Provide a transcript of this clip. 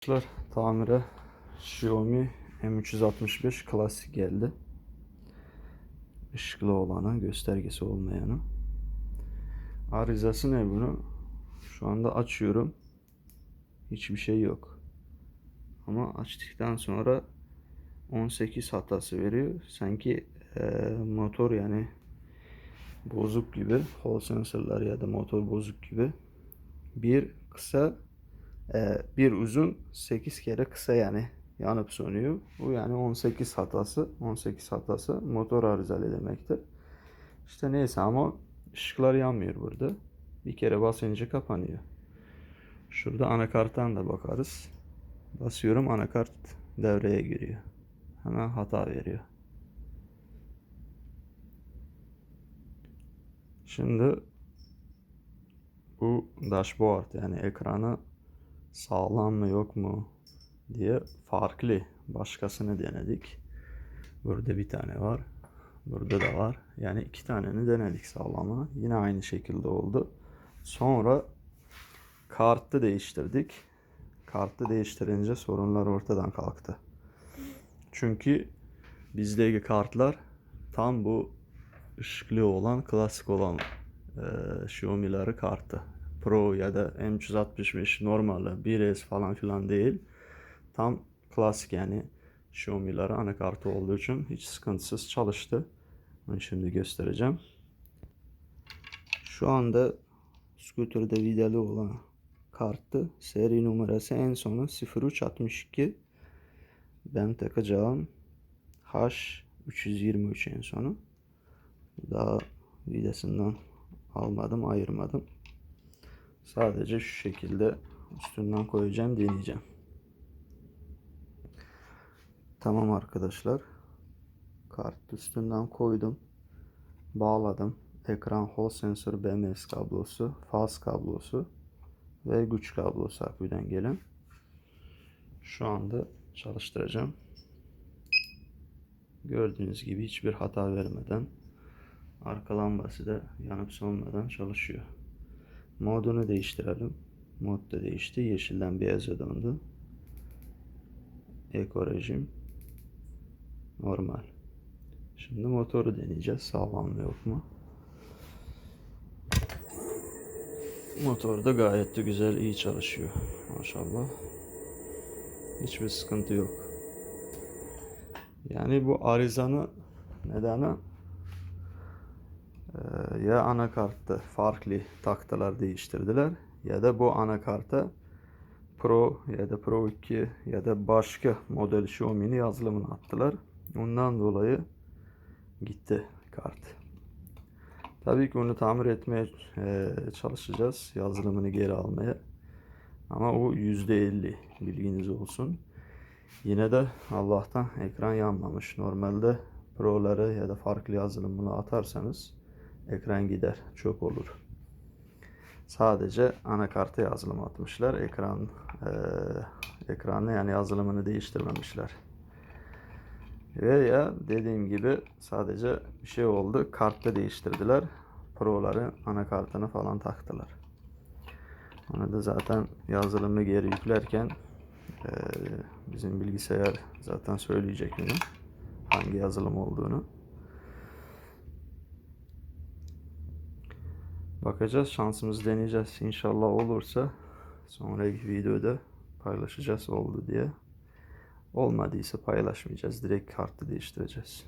Arkadaşlar tamire Xiaomi M365 klasik geldi. Işıklı olanı, göstergesi olmayanı. Arızası ne bunu? Şu anda açıyorum. Hiçbir şey yok. Ama açtıktan sonra 18 hatası veriyor. Sanki eee, motor yani bozuk gibi. Hall sensörler ya da motor bozuk gibi. Bir kısa bir uzun 8 kere kısa yani yanıp sönüyor. Bu yani 18 hatası. 18 hatası motor arızalı demektir. İşte neyse ama ışıklar yanmıyor burada. Bir kere basınca kapanıyor. Şurada anakarttan da bakarız. Basıyorum anakart devreye giriyor. Hemen hata veriyor. Şimdi bu dashboard yani ekranı sağlam mı yok mu diye farklı başkasını denedik. Burada bir tane var. Burada da var. Yani iki taneni denedik sağlama. Yine aynı şekilde oldu. Sonra kartı değiştirdik. Kartı değiştirince sorunlar ortadan kalktı. Çünkü bizdeki kartlar tam bu ışıklı olan, klasik olan e, Xiaomi'leri kartı. Pro ya da M365 normalde 1S falan filan değil. Tam klasik yani Xiaomi'leri anakartı olduğu için hiç sıkıntısız çalıştı. Onu şimdi göstereceğim. Şu anda scooter'da vidalı olan kartı seri numarası en sonu 0362 ben takacağım H323 en sonu daha vidasından almadım ayırmadım sadece şu şekilde üstünden koyacağım deneyeceğim. Tamam arkadaşlar. Kart üstünden koydum. Bağladım. Ekran hall sensör BMS kablosu faz kablosu ve güç kablosu aküden gelen. Şu anda çalıştıracağım. Gördüğünüz gibi hiçbir hata vermeden arka lambası da yanıp sönmeden çalışıyor modunu değiştirelim. Mod da değişti. Yeşilden beyaza döndü. Eko rejim. Normal. Şimdi motoru deneyeceğiz. Sağlam mı yok mu? Motor da gayet de güzel iyi çalışıyor. Maşallah. Hiçbir sıkıntı yok. Yani bu arızanı nedeni ya anakartta farklı taktalar değiştirdiler ya da bu anakarta Pro ya da Pro 2 ya da başka model Xiaomi'nin yazılımını attılar. Ondan dolayı gitti kart. Tabii ki onu tamir etmeye eee, çalışacağız. Yazılımını geri almaya. Ama o %50 bilginiz olsun. Yine de Allah'tan ekran yanmamış. Normalde Pro'ları ya da farklı yazılımını atarsanız ekran gider. Çok olur. Sadece anakarta yazılım atmışlar. Ekran eee ekranı yani yazılımını değiştirmemişler. Ve ya dediğim gibi sadece bir şey oldu. Kartta değiştirdiler. Pro'ları anakartını falan taktılar. Onu da zaten yazılımı geri yüklerken eee, bizim bilgisayar zaten söyleyecek bunu. Hangi yazılım olduğunu. Bakacağız şansımızı deneyeceğiz. İnşallah olursa sonraki videoda paylaşacağız oldu diye. Olmadıysa paylaşmayacağız. Direkt kartı değiştireceğiz.